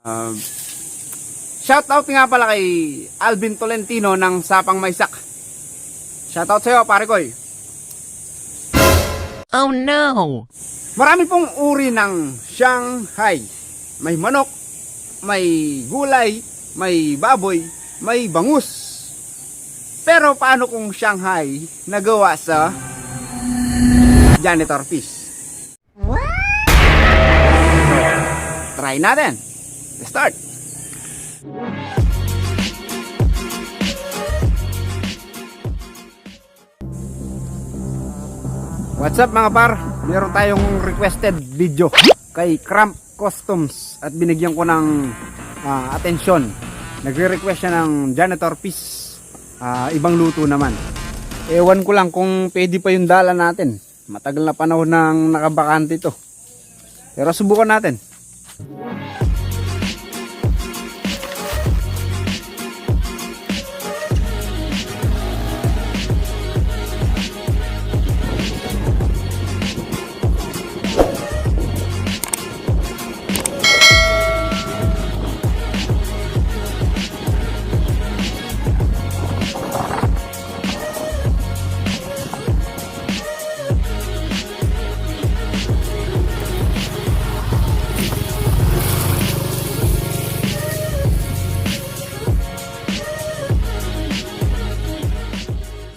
Um, shout out nga pala kay Alvin Tolentino ng Sapang Maysak. Shout out sa'yo, pare ko eh. Oh no! Marami pong uri ng Shanghai. May manok, may gulay, may baboy, may bangus. Pero paano kung Shanghai nagawa sa janitor fish? Try natin. Let's start. What's up mga par? Meron tayong requested video kay Cramp Customs at binigyan ko ng ah, atensyon. Nagre-request siya ng janitor piece. Ah, ibang luto naman. Ewan ko lang kung pwede pa yung dala natin. Matagal na panahon nang nakabakante ito. Pero subukan natin.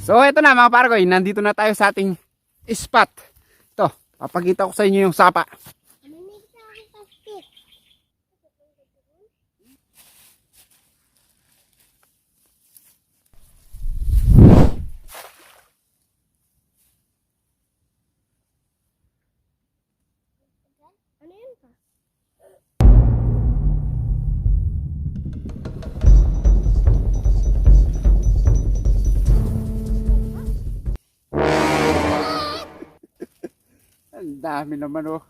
So eto na mga parkoy, nandito na tayo sa ating spot. Ito, papakita ko sa inyo yung sapa. Ano yun pa? Dami naman oh.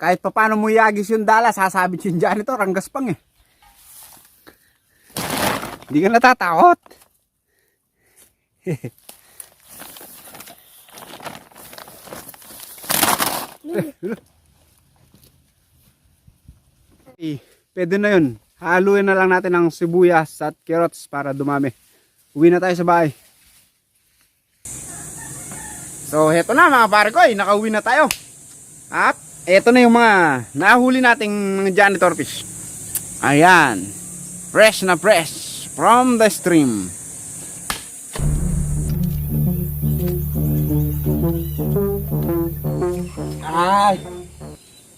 Kahit pa paano mo iagis yung dala, sasabit yung janitor, ang gaspang eh. Hindi ka natatakot. Eh, pwede na yun. Haluin na lang natin ng sibuyas at carrots para dumami. Uwi na tayo sa bahay. So, heto na mga pare eh, nakauwi na tayo. At, eto na yung mga nahuli nating mga janitor fish. Ayan. Fresh na fresh from the stream. Ay.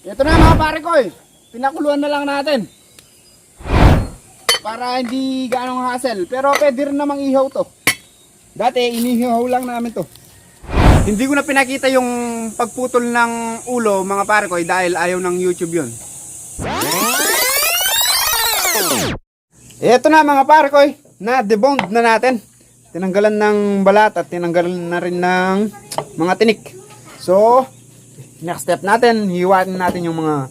Ito na mga pare eh. Pinakuluan na lang natin. Para hindi ganong hassle. Pero pwede rin namang ihaw to. Dati inihaw lang namin to. Hindi ko na pinakita yung pagputol ng ulo mga pare ko eh, dahil ayaw ng YouTube yun. Ito na mga pare ko eh, na deboned na natin. Tinanggalan ng balat at tinanggalan na rin ng mga tinik. So, next step natin, hiwain natin yung mga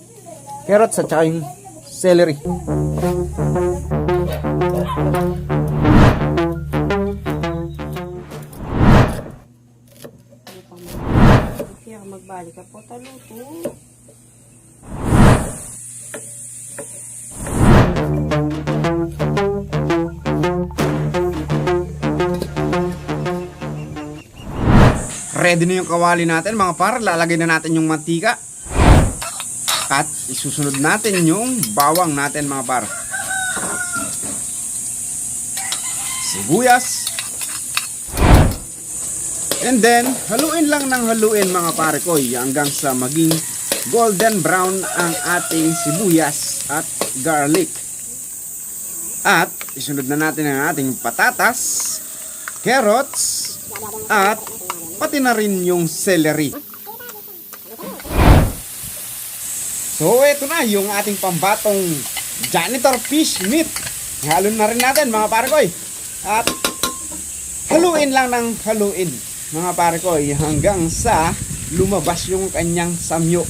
carrots at saka yung celery. Kaya magbalik ka po taluto. Ready na yung kawali natin mga par. Lalagay na natin yung mantika. At isusunod natin yung bawang natin mga par. Sibuyas. And then, haluin lang ng haluin mga pare ko hanggang sa maging golden brown ang ating sibuyas at garlic. At isunod na natin ang ating patatas, carrots, at pati na rin yung celery. So, eto na yung ating pambatong janitor fish meat. Halo na rin natin mga pare ko. At haluin lang ng haluin mga pare ko hanggang sa lumabas yung kanyang samyo.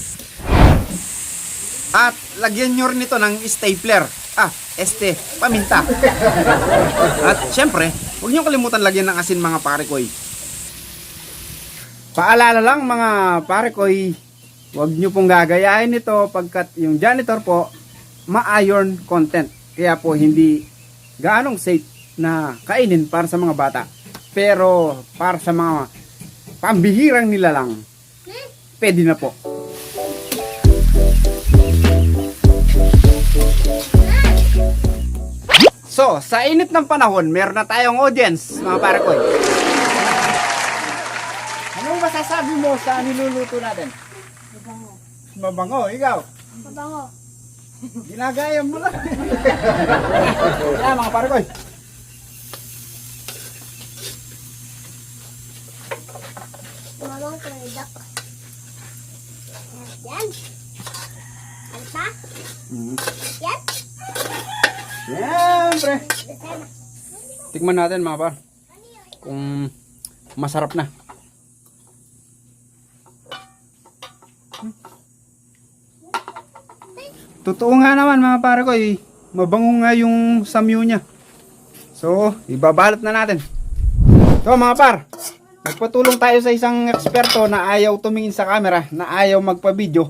At lagyan nyo rin ito ng stapler. Ah, este, paminta. At syempre, huwag nyo kalimutan lagyan ng asin mga pare ko. Paalala lang mga pare ko, huwag nyo pong gagayahin ito pagkat yung janitor po, ma-iron content. Kaya po hindi gaanong safe na kainin para sa mga bata. Pero para sa mga pambihirang nilalang, pwede na po. So, sa init ng panahon, meron na tayong audience, mga pare ko. Anong masasabi mo sa niluluto natin? Mabango. Mabango, ikaw. Mabango. Ginagaya mo lang. Yan, mga pare ko. Mamang product. Yan. Ano pa? Yan. Siyempre. Tikman natin, mga par. Kung masarap na. Totoo nga naman mga pare ko, eh, mabango nga yung samyo niya. So, ibabalot na natin. So mga par, nagpatulong tayo sa isang eksperto na ayaw tumingin sa camera, na ayaw magpa-video.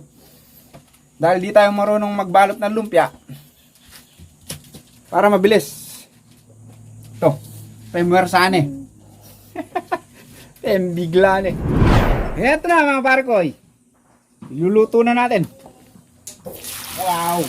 Dahil di tayo marunong magbalot ng lumpia. Para mabilis. Ito, pemwersaan eh. Pembigla eh. Eto na mga pare ko, eh. Iluluto na natin. Wow!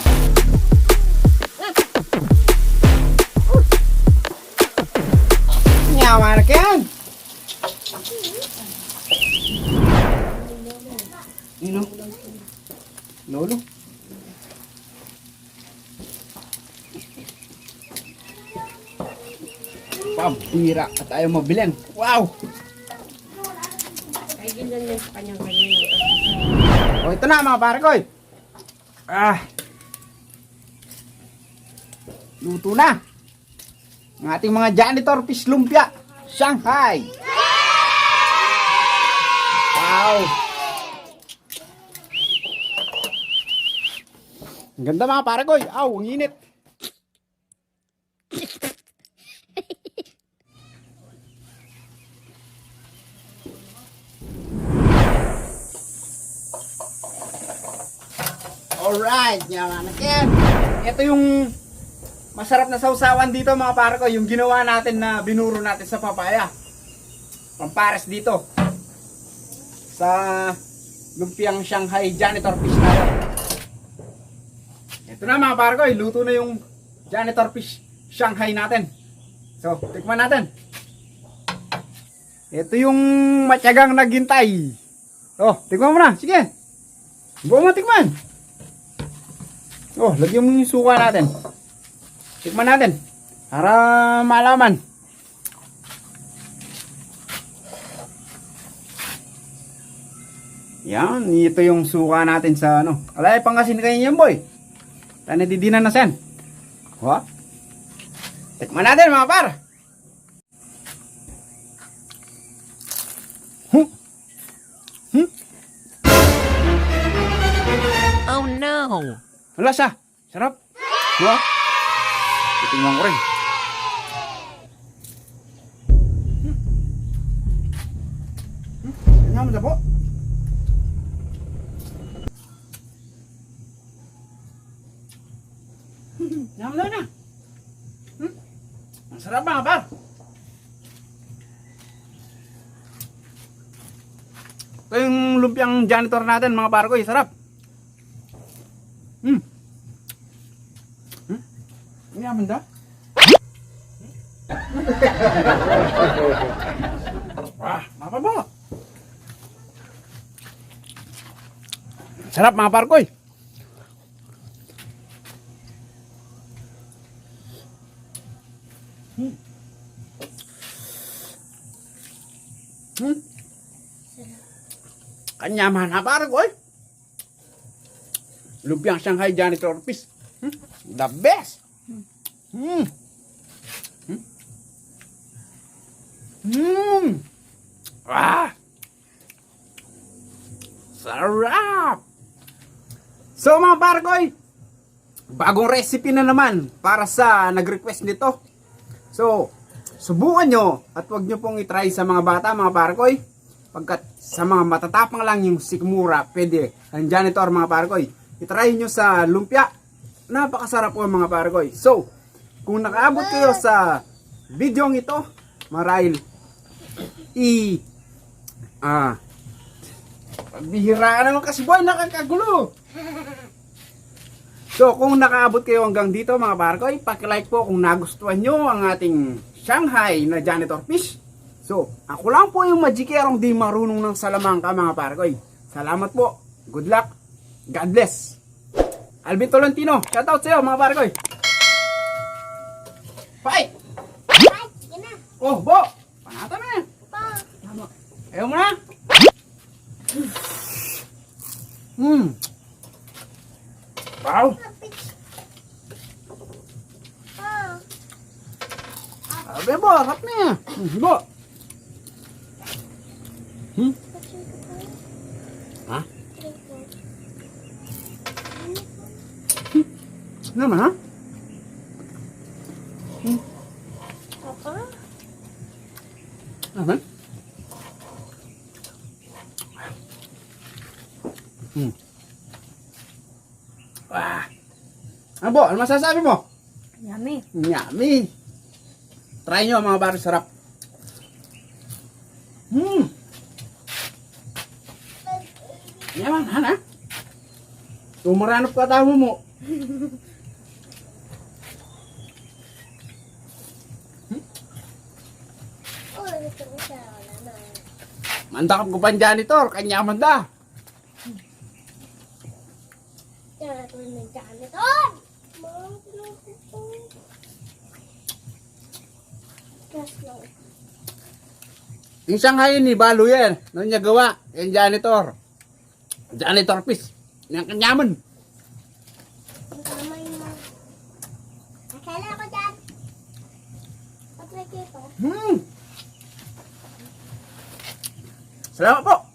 Pabira at ayaw mabilin. Wow! Ay, ganyan din sa kanyang kanina. O ito na mga pare ko. eh. Ah. Luto na. Ang ating mga janitor fish lumpia. Shanghai. Wow. Ang ganda mga pare ko. eh. Aw, ang init. Alright, yaman again. Ito yung masarap na sausawan dito mga pare ko. Yung ginawa natin na binuro natin sa papaya. Pampares dito. Sa lumpiang Shanghai janitor fish natin. Ito na mga pare ko. Luto na yung janitor fish Shanghai natin. So, tikman natin. Ito yung matyagang naghintay. Oh, tikman mo na. Sige. Buo mo tikman. Oh, lagyan mo yung suka natin. Tikman natin. Para malaman. Yan, ito yung suka natin sa ano. Alay, pangasin kayo yan, boy. Tane didinan na sen. Wa? Tikman natin, mga par. Hmm? Hmm? Oh no! Wala siya. Sarap. Diba? Titingnan ko rin. Hmm. Hmm. Tingnan mo na po. Mo na. Hmm. Ang sarap mga par. Ito yung lumpiang janitor natin mga par ko. Sarap. Hmm. Hmm? Ini apa dah? Wah, apa ba? Sarap mga parkoy. Hmm. Hmm. Kanyaman na parkoy. Lumpiang Shanghai janitor fish. Hmm? The best. Hmm. Hmm. Ah. Sarap. So mga barkoy, bagong recipe na naman para sa nag-request nito. So, subukan nyo at wag nyo pong itry sa mga bata, mga barkoy. Pagkat sa mga matatapang lang yung sikmura, pwede. Ang janitor mga parkoy. Itry nyo sa lumpia. Napakasarap po mga parkoy. So, kung nakaabot kayo sa video ito, marahil i ah pagbihiraan naman kasi boy nakakagulo. So, kung nakaabot kayo hanggang dito mga parkoy, paki-like po kung nagustuhan nyo ang ating Shanghai na janitor fish. So, ako lang po yung magikerong di marunong ng salamangka mga parkoy. Salamat po. Good luck. God bless. Alvin Tolentino, shoutout sa'yo mga parkoy. Bye! Ay, sige na. Oh, Bo! Panata na yan. Pa. Ayaw mo na? Hmm. Wow. Sabi Bo, harap na yan. Hmm, Bo. Hmm? Ha? Naman ha? Papa? Naman? Hmm. Ah. Ano Bo, ano masasabi mo? Yummy. Yummy. Try nyo mga baro sarap. Hmm. Yaman, hana? Tumaranap ka tamo mo. Oh. Mandakap ko pa ang janitor, kanya manda. Kaya ko ng janitor. Mga pinapit ko. Gas lang. Yung Shanghai ni balo yan. Ano niya gawa? Yung janitor. Janitor piece. Yung kanyaman. Akala ko dyan. Hmm. Salamat po.